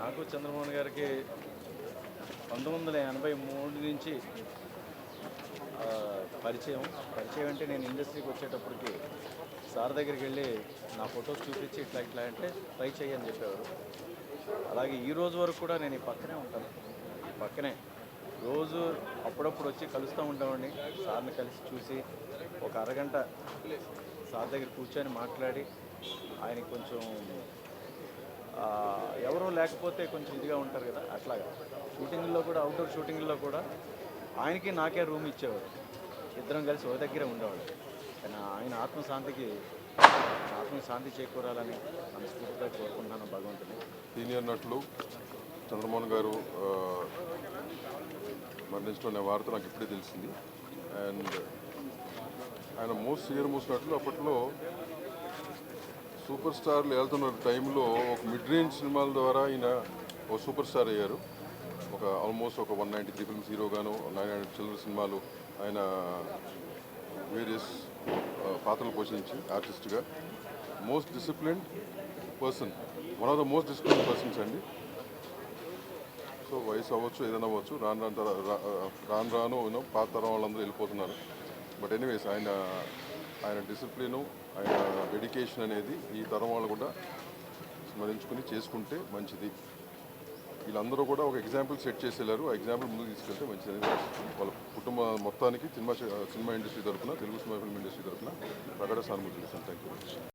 నాకు చంద్రమోహన్ గారికి పంతొమ్మిది వందల ఎనభై మూడు నుంచి పరిచయం. పరిచయం అంటే నేను ఇండస్ట్రీకి వచ్చేటప్పటికి సార్ దగ్గరికి వెళ్ళి నా ఫొటోస్ చూపించి ఇట్లా ఇట్లా అంటే ట్రై చేయి అని చెప్పేవారు. అలాగే ఈ రోజు వరకు కూడా నేను ఈ పక్కనే ఉంటాను. పక్కనే. రోజు అప్పుడప్పుడు వచ్చి కలుస్తూ ఉంటామండి సార్ని కలిసి చూసి ఒక అరగంట సార్ దగ్గర కూర్చొని మాట్లాడి ఆయనకి కొంచెం ఎవరో లేకపోతే కొంచెం ఇదిగా ఉంటారు కదా అట్లాగా. షూటింగ్లో కూడా అవుట్డోర్ షూటింగ్లో కూడా ఆయనకి నాకే రూమ్ ఇచ్చేవాడు. ఇద్దరం కలిసి ఒక దగ్గరే ఉండేవాడు కానీ ఆయన ఆత్మశాంతికి ఆత్మశాంతి చేకూరాలని మనస్ఫూర్తిగా కోరుకుంటున్నాను భగవంతుని. సీనియర్ నటులు చంద్రమోహన్ గారు ఆ, మరణించడం వార్త నాకు ఇప్పుడే తెలిసింది. అండ్ ఆయన మోస్ట్ సీనియర్ మోస్ట్ నటులు అప్పట్లో సూపర్ స్టార్లు వెళ్తున్న టైంలో ఒక మిడ్ రేంజ్ సినిమాల ద్వారా ఆయన ఒక సూపర్ స్టార్ అయ్యారు. ఒక ఆల్మోస్ట్ ఒక వన్ నైంటీ త్రీ ఫిల్మ్స్ హీరోగాను నైన్ హండ్రెడ్ చిల్లర సినిమాలు ఆయన వేరియస్ పాత్రలు పోషించి ఆర్టిస్ట్గా. Most disciplined person one of the most discipline persons అండి. సో వయసు అవ్వచ్చు ఏదైనా అవ్వచ్చు రాను రాను రాను రాను పాత తరం వాళ్ళందరూ వెళ్ళిపోతున్నారు. బట్ ఎనీవేస్ ఆయన ఆయన డిసిప్లిను ఆయన డెడికేషన్ అనేది ఈ తరం వాళ్ళు కూడా స్మరించుకుని చేసుకుంటే మంచిది. వీళ్ళందరూ కూడా ఒక ఎగ్జాంపుల్ సెట్ చేసి వెళ్ళారు. ఆ ఎగ్జాంపుల్ ముందుకు తీసుకెళ్తే మంచిది అనేది వాళ్ళ కుటుంబ మొత్తానికి సినిమా సినిమా ఇండస్ట్రీ తరఫున తెలుగు సినిమా ఫిల్మ్ ఇండస్ట్రీ తరఫున ప్రకట సానుభూతి థ్యాంక్ యూ